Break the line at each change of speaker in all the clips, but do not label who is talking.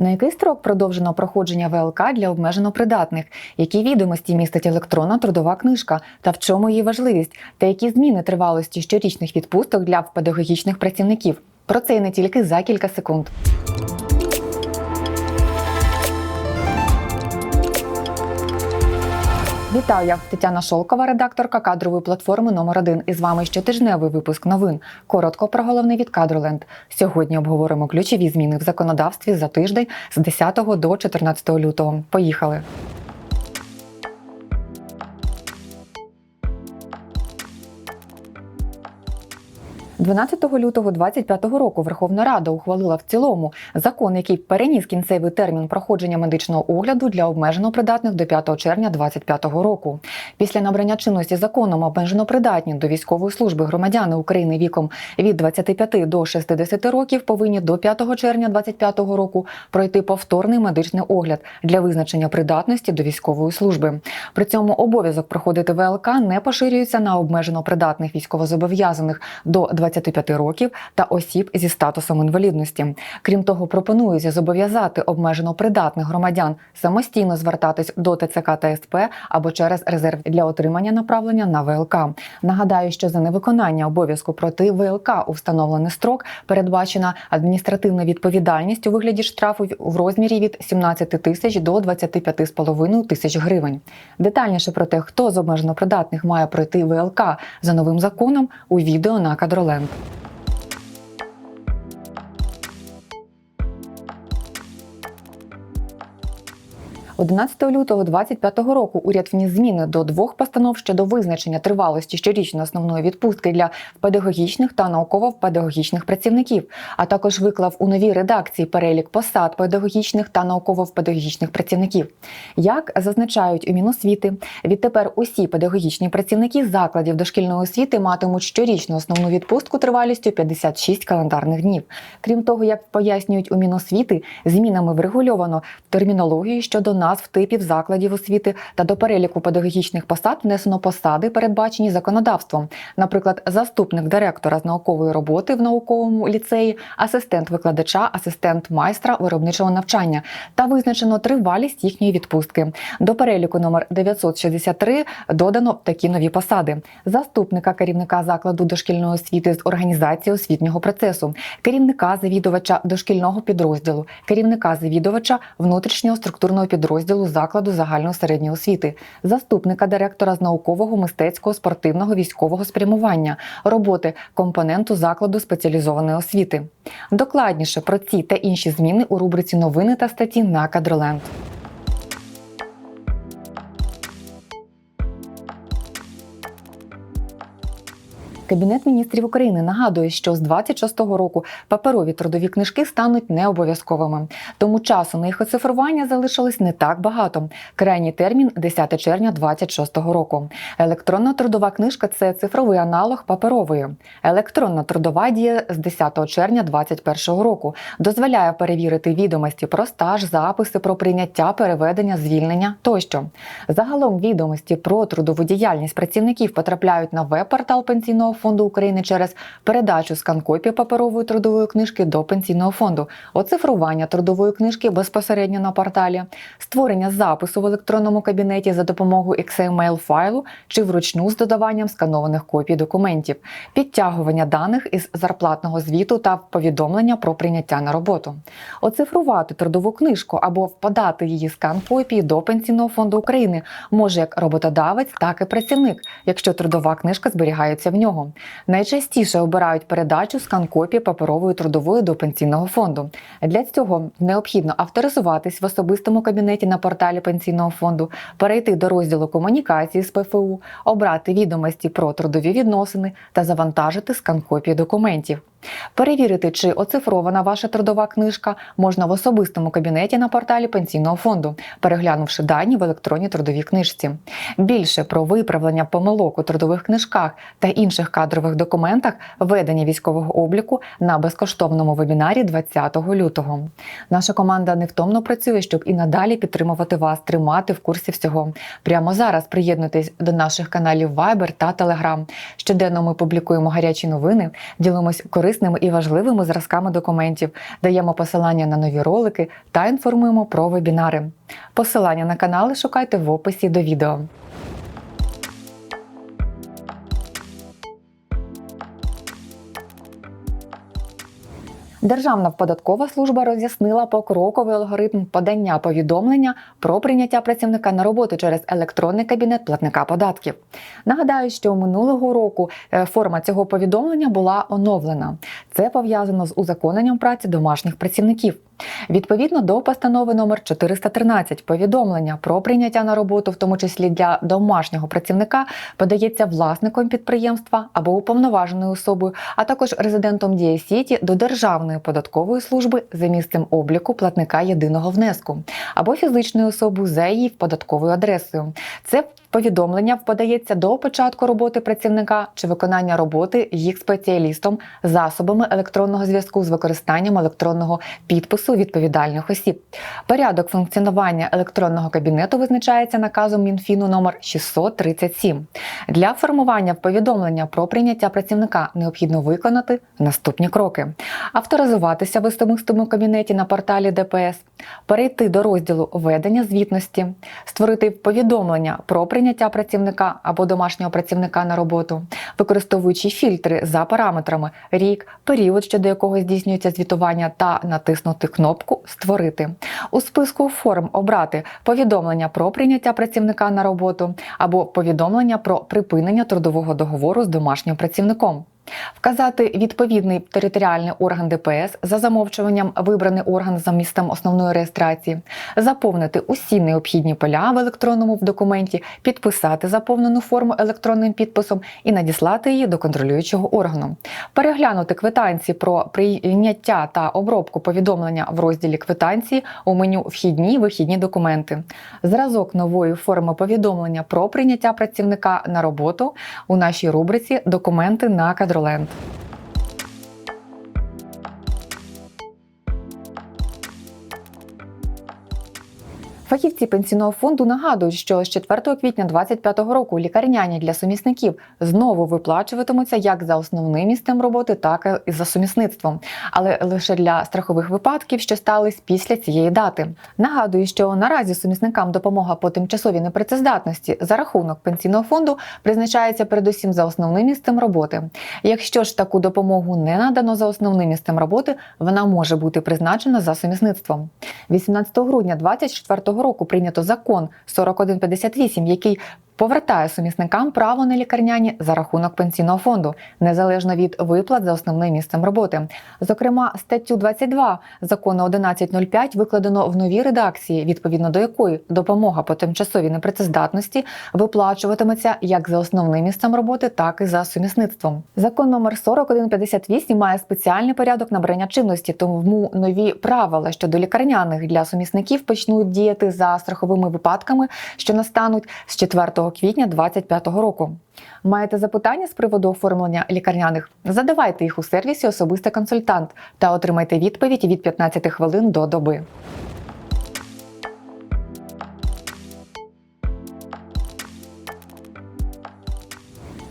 На який строк продовжено проходження ВЛК для обмежено придатних? Які відомості містить електронна трудова книжка та в чому її важливість? Та які зміни тривалості щорічних відпусток для педагогічних працівників? Про це і не тільки за кілька секунд. Вітаю, Тетяна Шолкова, редакторка кадрової платформи номер 1 І з вами щотижневий випуск новин. Коротко про головний від Кадроленд. Сьогодні обговоримо ключові зміни в законодавстві за тиждень з 10 до 14 лютого. Поїхали. 12 лютого 2025 року Верховна Рада ухвалила в цілому закон, який переніс кінцевий термін проходження медичного огляду для обмежено придатних до 5 червня 2025 року. Після набрання чинності законом обмежено придатні до військової служби громадяни України віком від 25 до 60 років повинні до 5 червня 2025 року пройти повторний медичний огляд для визначення придатності до військової служби. При цьому обов'язок проходити ВЛК не поширюється на обмежено придатних військовозобов'язаних до 25 років та осіб зі статусом інвалідності. Крім того, пропонується зобов'язати обмежено придатних громадян самостійно звертатись до ТЦК та СП або через резерв для отримання направлення на ВЛК. Нагадаю, що за невиконання обов'язку проти ВЛК у встановлений строк передбачена адміністративна відповідальність у вигляді штрафу в розмірі від 17 тисяч до 25,5 тисяч гривень. Детальніше про те, хто з обмежено придатних має пройти ВЛК за новим законом, у відео на Кадроленд. 11 лютого 2025 року уряд вніс зміни до двох постанов щодо визначення тривалості щорічної основної відпустки для педагогічних та науково-педагогічних працівників, а також виклав у новій редакції перелік посад педагогічних та науково-педагогічних працівників. Як зазначають у Міносвіти, відтепер усі педагогічні працівники закладів дошкільної освіти матимуть щорічну основну відпустку тривалістю 56 календарних днів. Крім того, як пояснюють у Міносвіти, змінами врегульовано термінологію щодо назв типів закладів освіти та до переліку педагогічних посад внесено посади, передбачені законодавством, наприклад, заступник директора з наукової роботи в науковому ліцеї, асистент викладача, асистент майстра виробничого навчання та визначено тривалість їхньої відпустки. До переліку номер 963 додано такі нові посади: заступника керівника закладу дошкільної освіти з організації освітнього процесу, керівника завідувача дошкільного підрозділу, керівника завідувача внутрішнього структурного підрозділу закладу загальної середньої освіти, заступника директора з наукового, мистецького, спортивного, військового спрямування, роботи компоненту закладу спеціалізованої освіти. Докладніше про ці та інші зміни у рубриці новини та статті на Кадроленд. Кабінет міністрів України нагадує, що з 26-го року паперові трудові книжки стануть необов'язковими. Тому часу на їх оцифрування залишилось не так багато. Крайній термін 10 червня 26-го року. Електронна трудова книжка це цифровий аналог паперової. Електронна трудова діє з 10 червня 2021 року. Дозволяє перевірити відомості про стаж, записи про прийняття, переведення, звільнення тощо. Загалом відомості про трудову діяльність працівників потрапляють на веб-портал пенсійного фонду України через передачу скан-копії паперової трудової книжки до пенсійного фонду, оцифрування трудової книжки безпосередньо на порталі, створення запису в електронному кабінеті за допомогою XML файлу чи вручну з додаванням сканованих копій документів, підтягування даних із зарплатного звіту та повідомлення про прийняття на роботу, оцифрувати трудову книжку або впадати її скан копії до пенсійного фонду України може як роботодавець, так і працівник, якщо трудова книжка зберігається в нього. Найчастіше обирають передачу скан-копії паперової трудової до пенсійного фонду. Для цього необхідно авторизуватись в особистому кабінеті на порталі пенсійного фонду, перейти до розділу комунікації з ПФУ, обрати відомості про трудові відносини та завантажити скан-копії документів. Перевірити, чи оцифрована ваша трудова книжка, можна в особистому кабінеті на порталі пенсійного фонду, переглянувши дані в електронній трудовій книжці. Більше про виправлення помилок у трудових книжках та інших кадрових документах ведення військового обліку на безкоштовному вебінарі 20 лютого. Наша команда невтомно працює, щоб і надалі підтримувати вас, тримати в курсі всього. Прямо зараз приєднуйтесь до наших каналів Viber та Telegram. Щоденно ми публікуємо гарячі новини, ділимось корисними і важливими зразками документів, даємо посилання на нові ролики та інформуємо про вебінари. Посилання на канали шукайте в описі до відео. Державна податкова служба роз'яснила покроковий алгоритм подання повідомлення про прийняття працівника на роботу через електронний кабінет платника податків. Нагадаю, що минулого року е, форма цього повідомлення була оновлена. Це пов'язано з узаконенням праці домашніх працівників. Відповідно до постанови номер 413 повідомлення про прийняття на роботу, в тому числі для домашнього працівника, подається власником підприємства або уповноваженою особою, а також резидентом Дія Сіті до Державної податкової служби за місцем обліку платника єдиного внеску або фізичної особи за її податковою адресою. Це Повідомлення подається до початку роботи працівника чи виконання роботи їх спеціалістом засобами електронного зв'язку з використанням електронного підпису відповідальних осіб. Порядок функціонування електронного кабінету визначається наказом Мінфіну номер 637. Для формування повідомлення про прийняття працівника необхідно виконати наступні кроки: авторизуватися в особистому кабінеті на порталі ДПС, перейти до розділу ведення звітності, створити повідомлення про прийняття працівника або домашнього працівника на роботу, використовуючи фільтри за параметрами рік, період, щодо якого здійснюється звітування, та натиснути кнопку Створити у списку форм обрати повідомлення про прийняття працівника на роботу або повідомлення про припинення трудового договору з домашнім працівником. Вказати відповідний територіальний орган ДПС за замовчуванням вибраний орган за місцем основної реєстрації, заповнити усі необхідні поля в електронному в документі, підписати заповнену форму електронним підписом і надіслати її до контролюючого органу, переглянути квитанції про прийняття та обробку повідомлення в розділі квитанції у меню Вхідні вихідні документи, зразок нової форми повідомлення про прийняття працівника на роботу у нашій рубриці Документи на кадроленд. Фахівці пенсійного фонду нагадують, що з 4 квітня 2025 року лікарняні для сумісників знову виплачуватимуться як за основним місцем роботи, так і за сумісництвом, але лише для страхових випадків, що стались після цієї дати. Нагадую, що наразі сумісникам допомога по тимчасовій непрацездатності за рахунок пенсійного фонду призначається передусім за основним місцем роботи. Якщо ж таку допомогу не надано за основним місцем роботи, вона може бути призначена за сумісництвом. 18 грудня 2024 року прийнято закон 4158, який повертає сумісникам право на лікарняні за рахунок пенсійного фонду, незалежно від виплат за основним місцем роботи. Зокрема, статтю 22 закону 1105 викладено в новій редакції, відповідно до якої допомога по тимчасовій непрацездатності виплачуватиметься як за основним місцем роботи, так і за сумісництвом. Закон номер 4158 має спеціальний порядок набрання чинності, тому нові правила щодо лікарняних для сумісників почнуть діяти за страховими випадками, що настануть з 4 квітня 2025 року. Маєте запитання з приводу оформлення лікарняних? Задавайте їх у сервісі Особистий консультант та отримайте відповідь від 15 хвилин до доби.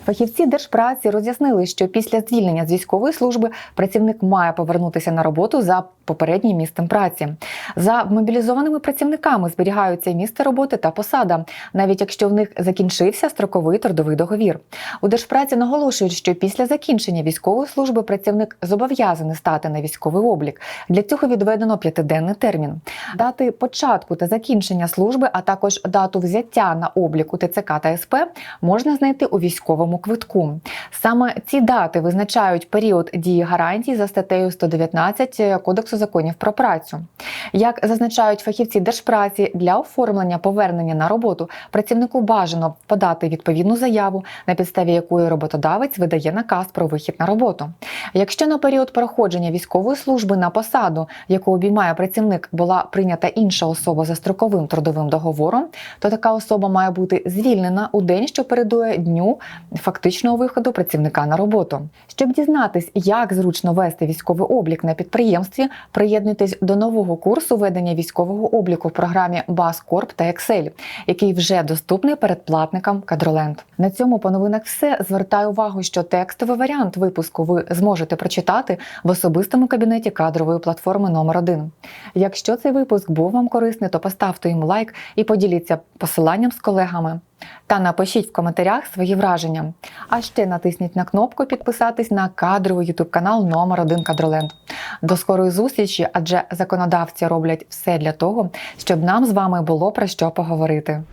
Фахівці держпраці роз'яснили, що після звільнення з військової служби працівник має повернутися на роботу за попереднім місцем праці. За мобілізованими працівниками зберігаються місце роботи та посада, навіть якщо в них закінчився строковий трудовий договір. У держпраці наголошують, що після закінчення військової служби працівник зобов'язаний стати на військовий облік. Для цього відведено п'ятиденний термін. Дати початку та закінчення служби, а також дату взяття на облік у ТЦК та СП можна знайти у військовому квитку. Саме ці дати визначають період дії гарантій за статтею 119 Кодексу законів про працю. Як зазначають фахівці держпраці, для оформлення повернення на роботу працівнику бажано подати відповідну заяву, на підставі якої роботодавець видає наказ про вихід на роботу. Якщо на період проходження військової служби на посаду, яку обіймає працівник, була прийнята інша особа за строковим трудовим договором, то така особа має бути звільнена у день, що передує дню фактичного виходу працівника на роботу. Щоб дізнатись, як зручно вести військовий облік на підприємстві, приєднуйтесь до нового курсу ведення військового обліку в програмі Баскорп та Excel, який вже доступний передплатникам Кадроленд. На цьому по все. Звертаю увагу, що текстовий варіант випуску ви зможете прочитати в особистому кабінеті кадрової платформи номер 1 Якщо цей випуск був вам корисний, то поставте йому лайк і поділіться посиланням з колегами. Та напишіть в коментарях свої враження. А ще натисніть на кнопку підписатись на кадровий YouTube канал номер 1 Кадроленд. До скорої зустрічі, адже законодавці роблять все для того, щоб нам з вами було про що поговорити.